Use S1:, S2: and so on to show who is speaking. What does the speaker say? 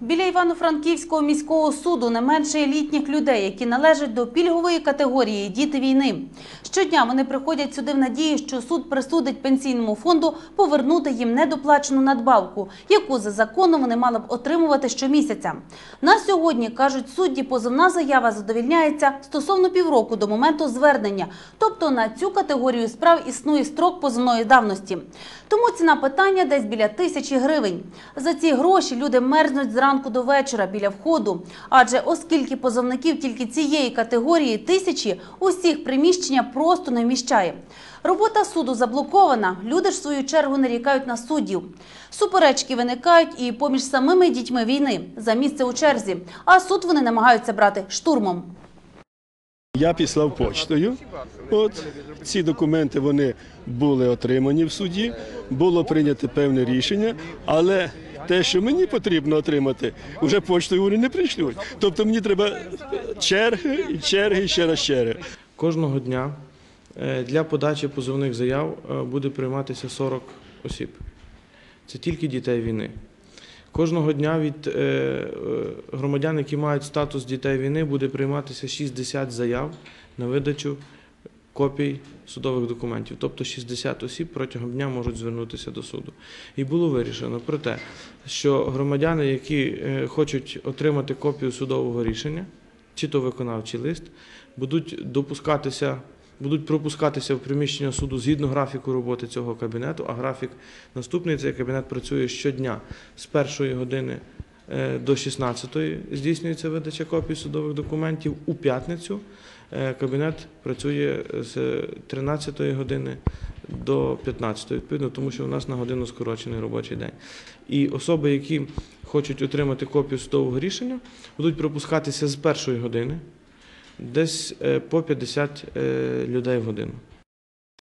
S1: Біля Івано-Франківського міського суду не менше літніх людей, які належать до пільгової категорії діти війни. Щодня вони приходять сюди в надії, що суд присудить пенсійному фонду повернути їм недоплачену надбавку, яку за законом вони мали б отримувати щомісяця. На сьогодні кажуть судді, позовна заява задовільняється стосовно півроку до моменту звернення, тобто на цю категорію справ існує строк позовної давності. Тому ціна питання десь біля тисячі гривень. За ці гроші люди мерзнуть зранку до вечора біля входу. Адже оскільки позовників тільки цієї категорії тисячі, усіх приміщення просто не вміщає. Робота суду заблокована. Люди ж в свою чергу нарікають на суддів. Суперечки виникають і поміж самими дітьми війни за місце у черзі. А суд вони намагаються брати штурмом.
S2: Я післав почтою. От ці документи вони були отримані в суді, було прийнято певне рішення, але те, що мені потрібно отримати, вже почтою вони не прийшли. Тобто мені треба черги, і черги, і ще раз черги.
S3: Кожного дня е, для подачі позовних заяв е, буде прийматися 40 осіб. Це тільки дітей війни. Кожного дня від е, громадян, які мають статус дітей війни, буде прийматися 60 заяв на видачу копій судових документів. Тобто 60 осіб протягом дня можуть звернутися до суду. І було вирішено про те, що громадяни, які е, хочуть отримати копію судового рішення, чи то виконавчий лист, будуть допускатися, будуть пропускатися в приміщення суду згідно графіку роботи цього кабінету. А графік наступний цей кабінет працює щодня з першої години до 16-ї здійснюється видача копій судових документів. У п'ятницю е, кабінет працює з 13-ї години до 15, відповідно, тому що у нас на годину скорочений робочий день. І особи, які хочуть отримати копію судового рішення, будуть пропускатися з першої години десь е, по 50 е, людей в годину.